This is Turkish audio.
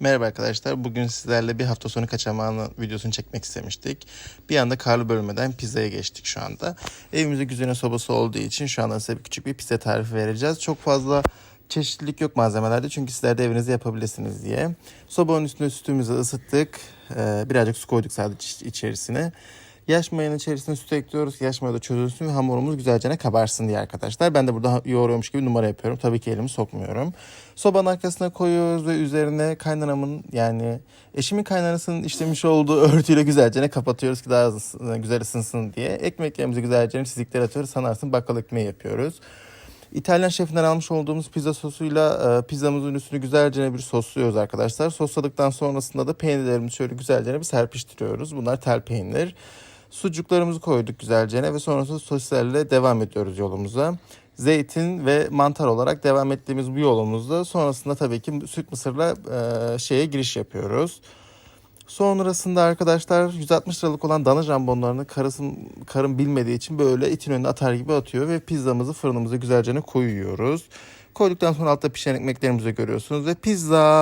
Merhaba arkadaşlar. Bugün sizlerle bir hafta sonu kaçamağını videosunu çekmek istemiştik. Bir anda karlı bölmeden pizzaya geçtik şu anda. Evimizde güzene sobası olduğu için şu anda size bir küçük bir pizza tarifi vereceğiz. Çok fazla çeşitlilik yok malzemelerde çünkü sizler de evinizde yapabilirsiniz diye. Sobanın üstünde sütümüzü ısıttık. Ee, birazcık su koyduk sadece içerisine. Yaş mayanın içerisine süt ekliyoruz. Yaş maya da çözülsün ve hamurumuz güzelce kabarsın diye arkadaşlar. Ben de burada yoğuruyormuş gibi numara yapıyorum. Tabii ki elimi sokmuyorum. Sobanın arkasına koyuyoruz ve üzerine kaynanamın yani eşimin kaynanasının işlemiş olduğu örtüyle güzelce kapatıyoruz ki daha güzel ısınsın diye. Ekmeklerimizi güzelce çizikler atıyoruz. Sanarsın bakkal ekmeği yapıyoruz. İtalyan şefinden almış olduğumuz pizza sosuyla e, pizzamızın üstünü güzelce bir sosluyoruz arkadaşlar. Sosladıktan sonrasında da peynirlerimizi şöyle güzelce bir serpiştiriyoruz. Bunlar tel peynir. Sucuklarımızı koyduk güzelce ve sonrasında sosislerle devam ediyoruz yolumuza. Zeytin ve mantar olarak devam ettiğimiz bu yolumuzda sonrasında tabii ki süt mısırla e, şeye giriş yapıyoruz. Sonrasında arkadaşlar 160 liralık olan dana jambonlarını karısın, karım bilmediği için böyle itin önüne atar gibi atıyor ve pizzamızı fırınımıza güzelce koyuyoruz. Koyduktan sonra altta pişen ekmeklerimizi görüyorsunuz ve pizza